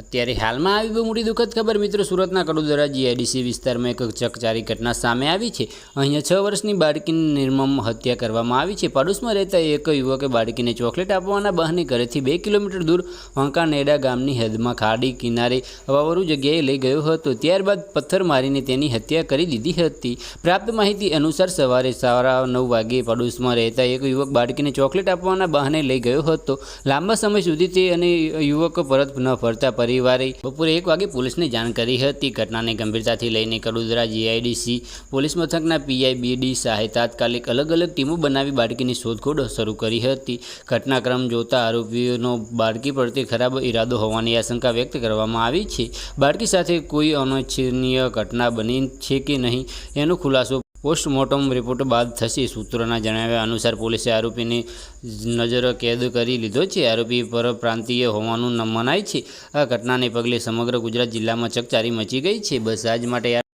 અત્યારે હાલમાં આવી બહુ મોટી દુઃખદ ખબર. મિત્રો, સુરતના કડોદરા જીઆઈડીસી વિસ્તારમાં એક ચકચારી ઘટના સામે આવી છે. અહીંયા છ વર્ષની બાળકીની નિર્મમ હત્યા કરવામાં આવી છે. પાડોશમાં રહેતા એક યુવકે બાળકીને ચોકલેટ આપવાના બહાને ઘરેથી બે કિલોમીટર દૂર વાંકાનેડા ગામની હદમાં ખાડી કિનારે હવાવાળું જગ્યાએ લઈ ગયો હતો. ત્યારબાદ પથ્થર મારીને તેની હત્યા કરી દીધી હતી. પ્રાપ્ત માહિતી અનુસાર સવારે સાડા નવ વાગ્યે પાડોશમાં રહેતા એક યુવક બાળકીને ચોકલેટ આપવાના બહાને લઈ ગયો હતો. લાંબા સમય સુધી તે અને યુવક પરત ન ફરતા પરિવારે બપોરે એક વાગે પોલીસને જાણ કરી હતી. ઘટનાને ગંભીરતાથી લઈને કડોદરા જીઆઈડીસી પોલીસ મથકના પીઆઈ બીડી તાત્કાલિક અલગ અલગ ટીમો બનાવી બાળકીની શોધખોળ શરૂ કરી હતી. ઘટનાક્રમ જોતા આરોપીઓનો બાળકી પ્રત્યે ખરાબ ઈરાદો હોવાની આશંકા વ્યક્ત કરવામાં આવી છે. બાળકી સાથે કોઈ અનિચ્છનીય ઘટના બની છે કે નહીં, એનો ખુલાસો પોસ્ટમોર્ટમ રિપોર્ટ બાદ થશે, સૂત્રોના જણાવ્યા અનુસાર પોલીસે આરોપીની નજર કેદ કરી લીધો છે. આરોપી પર પ્રાંતીય હોવાનું મનાય છે. આ ઘટનાને પગલે સમગ્ર ગુજરાત જિલ્લામાં ચકચારી મચી ગઈ છે. બસ આજ માટે